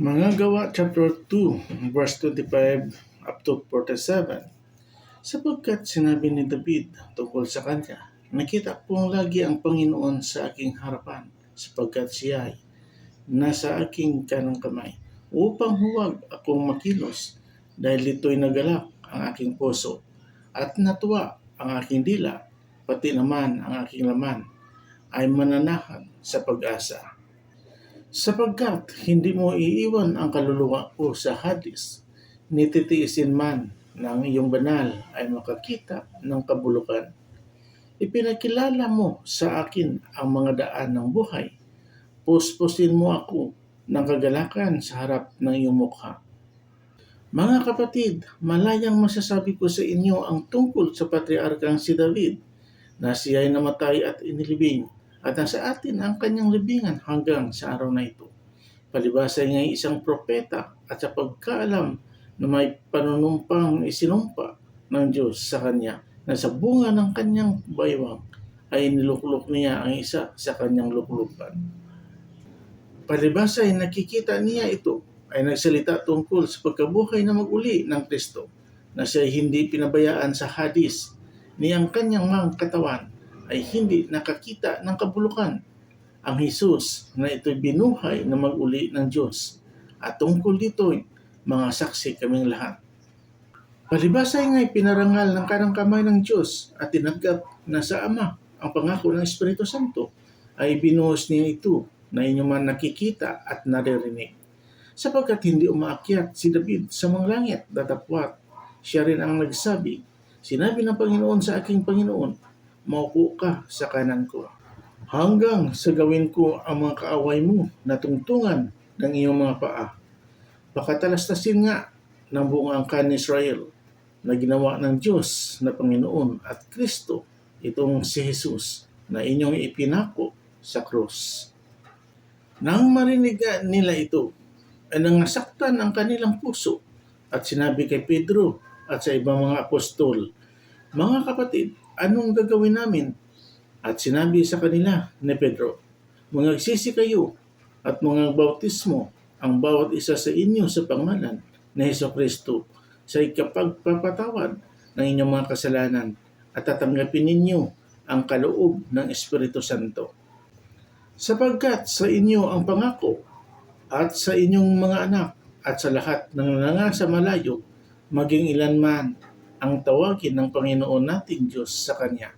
Mga gawa chapter 2 verse 25 up to 47 Sapagkat sinabi ni David tungkol sa kanya, Nakita kong lagi ang Panginoon sa aking harapan sapagkat siya ay nasa aking kanang kamay upang huwag akong makilos dahil ito'y nagalak ang aking puso at natuwa ang aking dila pati naman ang aking laman ay mananahan sa pag-asa sapagkat hindi mo iiwan ang kaluluwa ko sa hadis, nititiisin man ng iyong banal ay makakita ng kabulukan. Ipinakilala mo sa akin ang mga daan ng buhay. Puspusin mo ako ng kagalakan sa harap ng iyong mukha. Mga kapatid, malayang masasabi ko sa inyo ang tungkol sa patriarkang si David na siya ay namatay at inilibing at nasa atin ang kanyang libingan hanggang sa araw na ito. Palibasa niya isang propeta at sa pagkaalam na may panunumpang isinumpa ng Diyos sa kanya na sa bunga ng kanyang baywang ay niluklok niya ang isa sa kanyang luklukan. Palibasa ay nakikita niya ito ay nagsalita tungkol sa pagkabuhay na maguli ng Kristo na siya hindi pinabayaan sa hadis niyang kanyang mga katawan ay hindi nakakita ng kabulukan. Ang Jesus na ito'y binuhay na maguli ng Diyos. At tungkol dito, mga saksi kaming lahat. Palibasa nga'y pinarangal ng kanang kamay ng Diyos at tinanggap na sa Ama ang pangako ng Espiritu Santo ay binuhos niya ito na inyo man nakikita at naririnig. Sapagkat hindi umaakyat si David sa mga langit datapwat, siya rin ang nagsabi, Sinabi ng Panginoon sa aking Panginoon, maupo ka sa kanan ko. Hanggang sa gawin ko ang mga kaaway mo na tungtungan ng iyong mga paa. Pakatalastasin nga ng buong angkan ni Israel na ginawa ng Diyos na Panginoon at Kristo itong si Jesus na inyong ipinako sa krus. Nang marinig nila ito, ay nangasaktan ang kanilang puso at sinabi kay Pedro at sa ibang mga apostol, Mga kapatid, anong gagawin namin? At sinabi sa kanila ni Pedro, Mangagsisi kayo at mga bautismo ang bawat isa sa inyo sa pangalan ni Heso Kristo sa ikapagpapatawad ng inyong mga kasalanan at tatanggapin ninyo ang kaloob ng Espiritu Santo. Sapagkat sa inyo ang pangako at sa inyong mga anak at sa lahat ng nangasa malayo, maging ilan man ang tawagin ng Panginoon nating Diyos sa Kanya.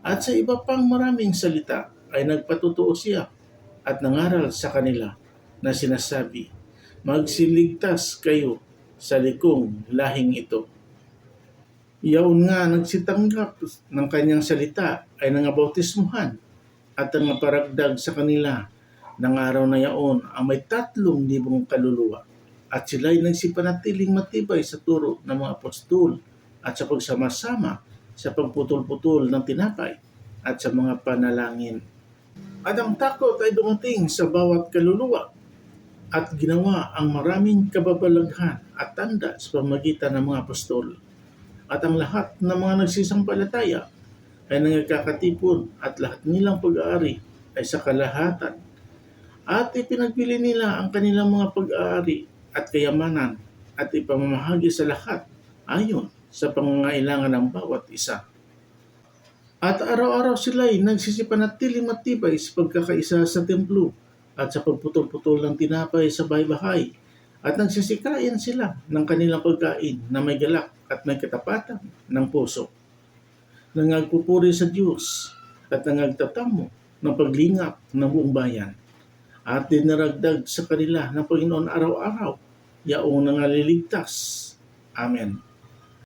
At sa iba pang maraming salita ay nagpatutuo siya at nangaral sa kanila na sinasabi, Magsiligtas kayo sa likong lahing ito. Yaon nga nagsitanggap ng kanyang salita ay nangabautismuhan at ang paragdag sa kanila ng araw na yaon ang may tatlong libong kaluluwa at sila'y nagsipanatiling matibay sa turo ng mga apostol at sa pagsama-sama sa pagputol-putol ng tinapay at sa mga panalangin. At ang takot ay dumating sa bawat kaluluwa at ginawa ang maraming kababalaghan at tanda sa pamagitan ng mga apostol. At ang lahat ng mga nagsisampalataya ay nangagkakatipon at lahat nilang pag-aari ay sa kalahatan. At ipinagbili nila ang kanilang mga pag-aari at kayamanan at ipamamahagi sa lahat ayon sa pangangailangan ng bawat isa. At araw-araw sila ay nagsisipanatiling matibay sa pagkakaisa sa templo at sa pagputol-putol ng tinapay sa bahay-bahay at nagsisikayan sila ng kanilang pagkain na may galak at may katapatan ng puso. Nangagpupuri sa Diyos at nangagtatamo ng paglingap ng buong bayan at dinaragdag sa kanila ng Panginoon araw-araw yaong nangaliligtas. Amen.